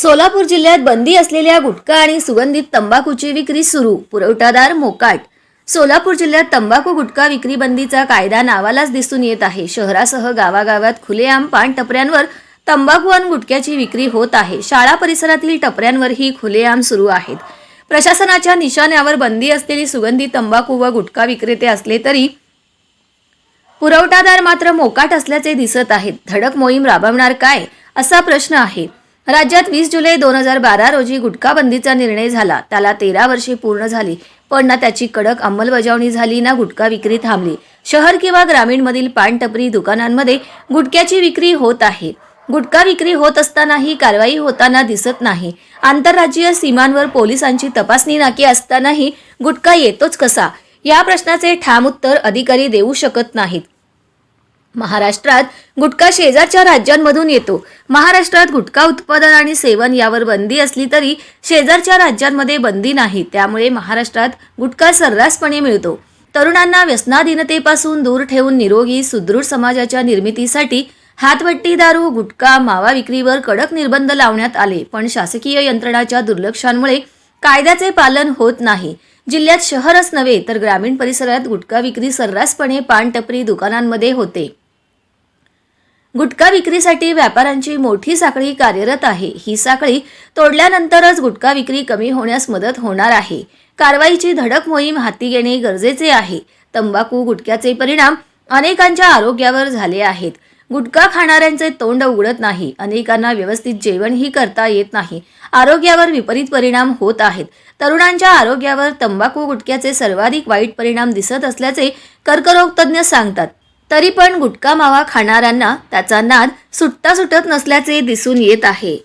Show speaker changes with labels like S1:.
S1: सोलापूर जिल्ह्यात बंदी असलेल्या गुटखा आणि सुगंधित तंबाखूची विक्री सुरू. पुरवठादार मोकाट. सोलापूर जिल्ह्यात तंबाखू गुटखा विक्री बंदीचा कायदा नावालाच दिसून येत आहे. शहरासह गावागावात खुलेआम पान टपऱ्यांवर तंबाखू आणि गुटख्याची विक्री होत आहे. शाळा परिसरातील टपऱ्यांवरही खुलेआम सुरू आहेत. प्रशासनाच्या निशाण्यावर बंदी असलेली सुगंधी तंबाखू व गुटखा विक्रेते असले तरी पुरवठादार मात्र मोकाट असल्याचे दिसत आहेत. धडक मोहीम राबवणार काय? असा प्रश्न आहे. राज्यात वीस जुलै दोन हजार बारा रोजी गुटखा बंदीचा निर्णय झाला. त्याला तेरा वर्षे पूर्ण झाली पण ना त्याची कडक अंमलबजावणी झाली ना गुटखा विक्री थांबली. शहर किंवा ग्रामीणमधील पानटपरी दुकानांमध्ये गुटख्याची विक्री होत आहे. गुटखा विक्री होत असतानाही कारवाई होताना दिसत नाही. आंतरराज्यीय सीमांवर पोलिसांची तपासणी नाकी असतानाही गुटखा येतोच कसा? या प्रश्नाचे ठाम उत्तर अधिकारी देऊ शकत नाहीत. महाराष्ट्रात गुटखा शेजारच्या राज्यांमधून येतो. महाराष्ट्रात गुटखा उत्पादन आणि सेवन यावर बंदी असली तरी शेजारच्या राज्यांमध्ये बंदी नाही. त्यामुळे महाराष्ट्रात गुटखा सर्रासपणे मिळतो. तरुणांना व्यसनाधीनतेपासून दूर ठेवून निरोगी सुदृढ समाजाच्या निर्मितीसाठी हातवट्टी दारू गुटखा मावा विक्रीवर कडक निर्बंध लावण्यात आले. पण शासकीय यंत्रणाच्या दुर्लक्षांमुळे कायद्याचे पालन होत नाही. जिल्ह्यात शहरच नव्हे तर ग्रामीण परिसरात गुटखा विक्री सर्रासपणे पानटपरी दुकानांमध्ये होते. गुटखा विक्रीसाठी व्यापाऱ्यांची मोठी साखळी कार्यरत आहे. ही साखळी तोडल्यानंतरच गुटखा विक्री कमी होण्यास मदत होणार आहे. कारवाईची धडक मोहीम हाती घेणे गरजेचे आहे. तंबाखू गुटख्याचे परिणाम अनेकांच्या आरोग्यावर झाले आहेत. गुटखा खाणाऱ्यांचे तोंड उघडत नाही. अनेकांना व्यवस्थित जेवणही करता येत नाही. आरोग्यावर विपरीत परिणाम होत आहेत. तरुणांच्या आरोग्यावर तंबाखू गुटख्याचे सर्वाधिक वाईट परिणाम दिसत असल्याचे कर्करोग तज्ज्ञ सांगतात. तरी पण गुटखा मावा खाणाऱ्यांना त्याचा नाद सुटता सुटत नसल्याचे दिसून येत आहे.